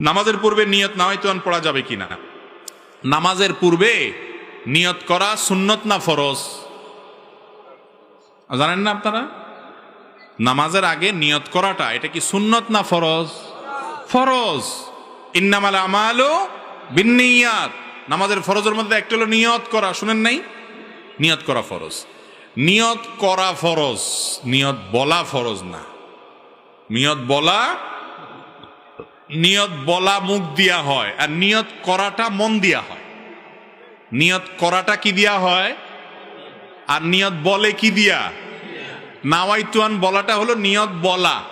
নামাজের পূর্বে নিয়ত নামাইতুয়ান পড়া যাবে কিনা? নামাজের পূর্বে নিয়ত করা সুন্নত না ফরজ? জানেন না আপনারা? নামাজের আগে নিয়ত করাটা, এটা কি সুন্নত না ফরজ? ফরজ। ইন্নামাল আমালও বিন্নিয়াত। নামাজের ফরজের মধ্যে একটা হলো নিয়ত করা, শুনেন নাই? নিয়ত করা ফরজ। নিয়ত করা ফরজ, নিয়ত বলা ফরজ না। নিয়ত বলা নিয়ত বলা মুখ দিয়া হয় আর নিয়ত করাটা মন দিয়া হয়। নিয়ত করাটা কি দিয়া হয়? আর নিয়ত বলে কি দিয়া? নাওয়াইতুয়ান বলাটা হলো নিয়ত বলা।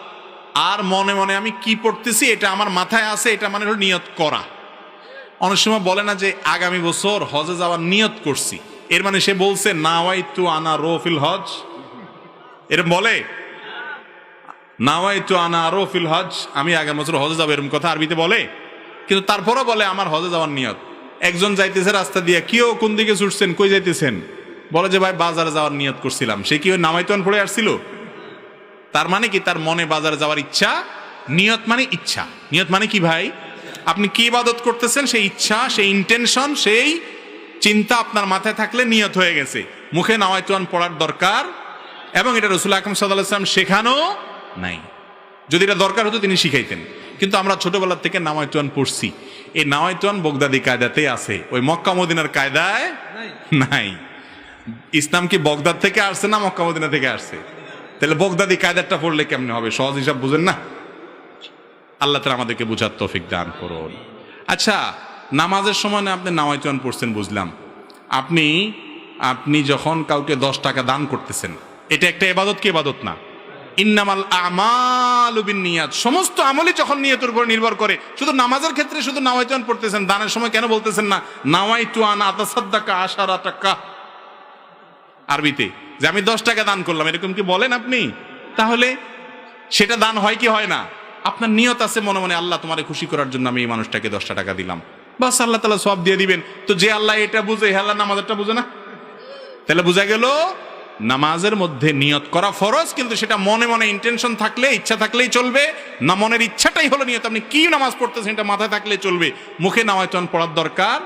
আর মনে মনে আমি কি পড়তেছি, এটা আমার মাথায় আছে, এটা মানে হলো নিয়ত করা। অনেক সময় বলে না যে, আগামী বছর হজে যাওয়ার নিয়ত করছি। এর মানে সে বলছে, নাওয়াইতু আনা রোফিল হজ। এরম বলে? নাওয়াইতু আনা রোফিল হজ। আমি আগামী বছর হজে যাব, এরকম কথা আরবিতে বলে। কিন্তু তারপরও বলে, আমার হজে যাওয়ার নিয়ত। একজন যাইতেছে রাস্তা দিয়ে কেউ কোন দিকে ছুটছেন, কই যাইতেছেন? বলে যে, ভাই, বাজারে যাওয়ার নিয়ত করছিলাম। সে কি ওই নামাইতুয়ান পড়ে আসছিল? তার মানে কি, তার মনে বাজারে যাওয়ার ইচ্ছা? নিয়ত মানে ইচ্ছা। নিয়ত মানে কি, ভাই? আপনি কি ইবাদত করতেছেন, সেই ইচ্ছা, সেই ইন্টেনশন সেই চিন্তা আপনার মাথায় থাকলে নিয়ত হয়ে গেছে। মুখে নাওয়াইতুয়ান পড়ার দরকার। এবং এটা রসুল আকরম সাল্লাম শেখানো নাই। যদি এটা দরকার হতো তিনি শিখাইতেন। কিন্তু আমরা ছোটবেলা থেকে নাওয়াইতুয়ান পড়ছি। এই নাওয়াইতুয়ান বগদাদি কায়দাতেই আছে। ওই মক্কা মদিনার কায়দায় নাই। ইসলাম কি বগদাদ থেকে আসছে না মক্কা মদিনা থেকে আসছে? তাহলে বগদাদি কায়দারটা পড়লে কেমনে হবে? সহজ হিসাব বুঝেন না? আল্লাহ তালা আমাদেরকে বুঝার তৌফিক দান করুন। আচ্ছা নামাজের সময় না আপনি নামাইতুয়ান পড়ছেন বুঝলাম। আপনি আপনি যখন কাউকে দশ টাকা দান করতেছেন এটা একটা এবাদত কি এবাদত না? ইন্নামাল আমাল নিয়াত সমস্ত আমলই যখন নিয়তের উপর নির্ভর করে, শুধু নামাজের ক্ষেত্রে শুধু নাওয়াইতুয়ান পড়তেছেন, দানের সময় কেন বলতেছেন না নাওয়াইতুয়ান আতাসাদ্দাকা আশারা টাকা আরবিতে, যে আমি দশ টাকা দান করলাম, এরকম কি বলেন আপনি? তাহলে সেটা দান হয় কি হয় না? আপনার নিয়ত আছে মনে মনে, আল্লাহ তোমারে খুশি করার জন্য আমি এই মানুষটাকে দশটা টাকা দিলাম। বাস আল্লাহ তালা সব দিয়ে দিবেন। তো যে আল্লাহ এটা বুঝে, হে আল্লাহ নামাজেরটা বুঝে না? তাহলে বোঝা গেল নামাজের মধ্যে নিয়ত করা ফরজ, কিন্তু সেটা মনে মনে ইন্টেনশন থাকলে, ইচ্ছা থাকলেই চলবে। না, মনের ইচ্ছাটাই হলো নিয়ত। আপনি কি নামাজ পড়তেছেন, এটা মাথায় থাকলে চলবে। মুখে নামায়তন পড়ার দরকার?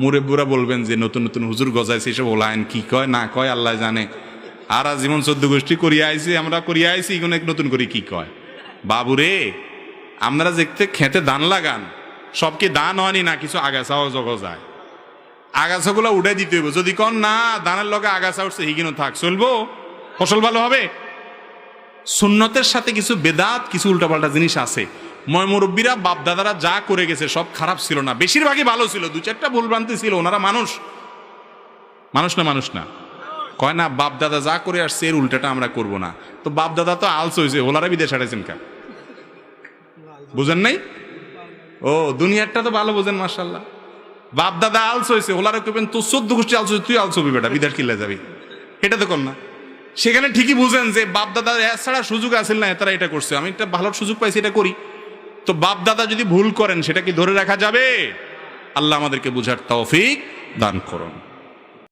মুরেব্বুরা বলবেন যে, নতুন নতুন হুজুর গজায় সেসব ওলায়ন কি কয়, না কয়, আল্লাহ জানে। আর জীবন চোদ্দ গোষ্ঠী করিয়া আইছি, আমরা করিয়া আইছি এগুলো নতুন করে কি কয়? বাবুরে, আপনারা দেখতে খেতে দান লাগান, সব কি দান হয়নি না কিছু আগাছাও জগ যায় আগাছাগুলো উঠে দিতে হইব। যদি কন, না দানের লগে আগাছা উঠছে হিগিনো থাক, চলবো? ফসল ভালো হবে? সুন্নতের সাথে কিছু বেদাত, কিছু উল্টাপাল্টা জিনিস আছে। ময় মুরব্বীরা বাপ দাদারা যা করে গেছে, সব খারাপ ছিল না। বেশিরভাগই ভালো ছিল, দু চারটা ভুলভ্রান্তি ছিল, ওনারা মানুষ। মানুষ না মানুষ না। কয় না বাপ দাদা যা করে আসছে, এর উল্টাটা আমরা করব না। তো বাপ দাদা তো আলস হয়েছে ওনারা বিদেশ হারাইছেন কা বুঝেন নাই? ও, দুনিয়ারটা তো ভালো বোঝেন মার্শাল্লাহ বাপ দাদা আলসো হয়েছে ওলারে কইবেন, তোর চোদ্দ গোষ্ঠী আলসো তুই আলসো বেটা বিদার কিল্লা যাবি। এটা তো না। সেখানে ঠিকই বুঝেন যে বাপ দাদা এছাড়া সুযোগ আসেন না, তারা এটা করছে। আমি একটা ভালো সুযোগ পাইছি, এটা করি। তো বাপ দাদা যদি ভুল করেন, সেটা কি ধরে রাখা যাবে? আল্লাহ আমাদেরকে বুঝার তৌফিক দান করুন।